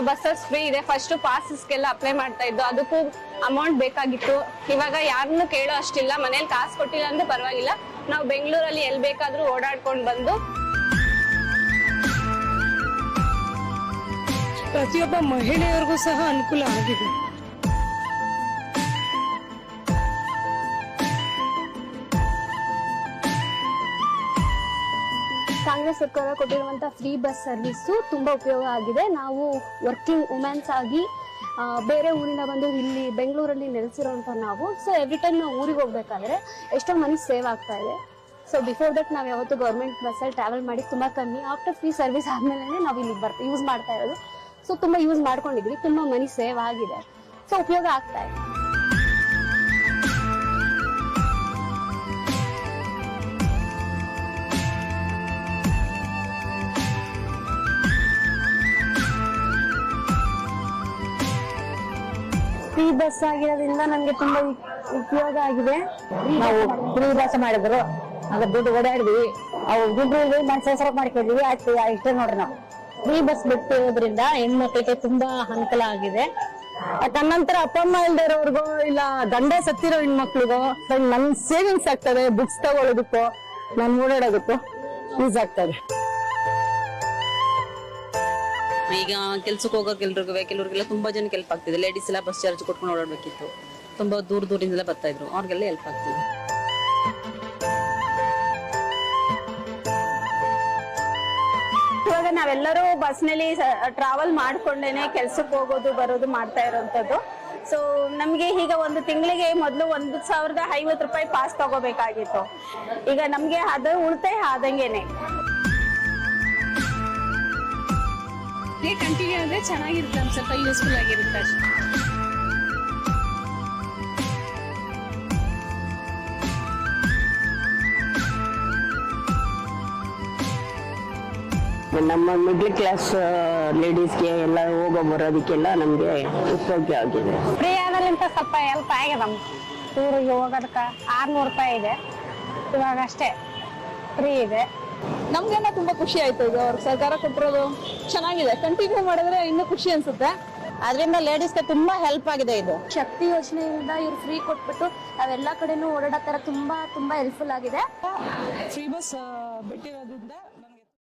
Buses free ಇದೆ. First ಪಾಸಸ್ಗೆಲ್ಲ apply ಮಾಡ್ತಾ ಇದ್ದು ಅದಕ್ಕೂ ಅಮೌಂಟ್ ಬೇಕಾಗಿತ್ತು. ಇವಾಗ ಯಾರನ್ನು ಕೇಳೋ ಅಷ್ಟಿಲ್ಲ. ಮನೇಲಿ ಕಾಸು ಕೊಟ್ಟಿಲ್ಲ ಅಂದ್ರೆ ಪರವಾಗಿಲ್ಲ. ನಾವು ಬೆಂಗಳೂರಲ್ಲಿ ಎಲ್ಲಿ ಬೇಕಾದ್ರೂ ಓಡಾಡ್ಕೊಂಡು ಬಂದು ಪ್ರತಿಯೊಬ್ಬ ಮಹಿಳೆಯರಿಗೂ ಸಹ ಅನುಕೂಲ ಆಗಿದೆ. ಕಾಂಗ್ರೆಸ್ ಸರ್ಕಾರ ಕೊಟ್ಟಿರುವಂತ ಫ್ರೀ ಬಸ್ ಸರ್ವಿಸ್ ತುಂಬಾ ಉಪಯೋಗ ಆಗಿದೆ. ನಾವು ವರ್ಕಿಂಗ್ ವುಮೆನ್ಸ್ ಆಗಿ ಬೇರೆ ಊರಿಂದ ಬಂದು ಇಲ್ಲಿ ಬೆಂಗಳೂರಲ್ಲಿ ನೆಲೆಸಿರುವಂತ ನಾವು. ಸೊ ಎವ್ರಿ ಟೈಮ್ ನಾವು ಊರಿಗೆ ಹೋಗ್ಬೇಕಾದ್ರೆ ಎಷ್ಟೋ ಮನಿ ಸೇವ್ ಆಗ್ತಾ ಇದೆ. ಸೊ ಬಿಫೋರ್ ದಟ್ ನಾವು ಯಾವತ್ತು ಗೌರ್ಮೆಂಟ್ ಬಸ್ಸಲ್ಲಿ ಟ್ರಾವೆಲ್ ಮಾಡಿ ತುಂಬಾ ಕಮ್ಮಿ. ಆಫ್ಟರ್ ಫ್ರೀ ಸರ್ವಿಸ್ ಆದ್ಮೇಲೆ ನಾವು ಇಲ್ಲಿ ಬರ್ತಾ ಯೂಸ್ ಮಾಡ್ತಾ ಇರೋದು. ಸೊ ತುಂಬಾ ಯೂಸ್ ಮಾಡ್ಕೊಂಡಿದ್ವಿ. ತುಂಬಾ ಮನಿ ಸೇವ್ ಆಗಿದೆ. ಸೊ ಉಪಯೋಗ ಆಗ್ತಾ ಇದೆ. ಫ್ರೀ ಬಸ್ ಆಗಿರೋದ್ರಿಂದ ನಮ್ಗೆ ತುಂಬಾ ಉಪಯೋಗ ಆಗಿದೆ. ನಾವು ಫ್ರೀ ಬಸ್ ಮಾಡಿದ್ರು. ಆಗ ದುಡ್ಡು ಓಡಾಡಿದ್ವಿ. ಅವು ದುಡ್ಡು ಮನಸ್ಸರ ಮಾಡ್ಕೊಂಡಿದ್ವಿ. ಆಯ್ತು ಇಷ್ಟೇ ನೋಡ್ರಿ ನಾವು. ಫ್ರೀ ಬಸ್ ಬಿಟ್ಟಿರೋದ್ರಿಂದ ಹೆಣ್ಮಕ್ಳಿಗೆ ತುಂಬಾ ಅನುಕೂಲ ಆಗಿದೆ. ತನ್ನಂತರ ಅಪ್ಪ ಅಮ್ಮ ಇಲ್ದಿರೋರ್ಗು ಇಲ್ಲ ಗಂಡ ಸತ್ತಿರೋ ಹೆಣ್ಮಕ್ಳಿಗೋ ನನ್ ಸೇವಿಂಗ್ಸ್ ಆಗ್ತದೆ ಬುಕ್ಸ್ ತಗೊಳ್ಳೋದಕ್ಕೋ ನಾನು ಓಡಾಡೋದಕ್ಕೂ ಯೂಸ್ ಆಗ್ತದೆ. ಈಗ ಕೆಲ್ಸಕ್ಕೆ ಹೋಗೋ ಎಲ್ರಿಗೂ ಕೆಲವ್ರಿಗೆಲ್ಲ ತುಂಬಾ ಜನಕ್ಕೆ ಹೆಲ್ಪ್ ಆಗ್ತಿದೆ. ಲೇಡೀಸ್ ಎಲ್ಲ ಬಸ್ ಚಾರ್ಜ್ ಕೊಟ್ಕೊಂಡು ಓಡಾಡ್ಬೇಕಿತ್ತು. ತುಂಬಾ ದೂರ ದೂರಿಂದೆಲ್ಲ ಬರ್ತಾ ಇದ್ರು. ಅವ್ರಿಗೆಲ್ಲ ಹೆಲ್ಪ್ ಆಗ್ತಿದೆ. ಇವಾಗ ನಾವೆಲ್ಲರೂ ಬಸ್ನಲ್ಲಿ ಟ್ರಾವೆಲ್ ಮಾಡ್ಕೊಂಡೇನೆ ಕೆಲ್ಸಕ್ಕೆ ಹೋಗೋದು, ಬರೋದು, ಮಾಡ್ತಾ ಇರೋಂಥದ್ದು. ಸೊ ನಮಗೆ ಈಗ ಒಂದು ತಿಂಗಳಿಗೆ ಮೊದಲು ಒಂದು ಸಾವಿರದ ಐವತ್ತು ರೂಪಾಯಿ ಪಾಸ್ ತಗೋಬೇಕಾಗಿತ್ತು. ಈಗ ನಮಗೆ ಅದು ಉಳಿತಾಯ ಆದಂಗೆನೆ. ಕಂಟಿನ್ಯೂ ಆದ್ರೆ ಚೆನ್ನಾಗಿರುತ್ತೆ ಒಂದ್ ಸ್ವಲ್ಪ ಯೂಸ್ಫುಲ್ ಆಗಿರುತ್ತೆ ಅಷ್ಟೇ. ನಮ್ಮ ಮಿಡ್ಲ್ ಕ್ಲಾಸ್ ಲೇಡೀಸ್ಗೆ ಎಲ್ಲ ಹೋಗೋ ಬರೋದಕ್ಕೆಲ್ಲ ನಮಗೆ ಉಪಯೋಗ ಆಗಿದೆ. ಫ್ರೀ ಆದ್ರಲಿಂತ ಸ್ವಲ್ಪ ಹೆಲ್ಪ್ ಆಗಿದೆ ನಮ್ಗೆ. ಊರಿಗೆ ಹೋಗೋದಕ್ಕೆ ಆರ್ನೂರು ರೂಪಾಯಿ ಇದೆ. ಇವಾಗ ಅಷ್ಟೇ. ಫ್ರೀ ಇದೆ. ನಮ್ಗೆಲ್ಲ ತುಂಬಾ ಖುಷಿ ಆಯ್ತು ಇದು. ಅವ್ರ ಸರ್ಕಾರ ಕೊಟ್ಟಿರೋದು ಚೆನ್ನಾಗಿದೆ. ಕಂಟಿನ್ಯೂ ಮಾಡಿದ್ರೆ ಇನ್ನೂ ಖುಷಿ ಅನ್ಸುತ್ತೆ. ಅದರಿಂದ ಲೇಡೀಸ್ಗೆ ತುಂಬಾ ಹೆಲ್ಪ್ ಆಗಿದೆ ಇದು. ಶಕ್ತಿ ಯೋಜನೆಯಿಂದ ಇವ್ರು ಫ್ರೀ ಕೊಟ್ಬಿಟ್ಟು ನಾವೆಲ್ಲ ಕಡೆನೂ ಓಡಾಡೋ ತರ ತುಂಬಾ ತುಂಬಾ ಹೆಲ್ಪ್ಫುಲ್ ಆಗಿದೆ. Free bus ಬಿಟ್ಟಿರೋದ್ರಿಂದ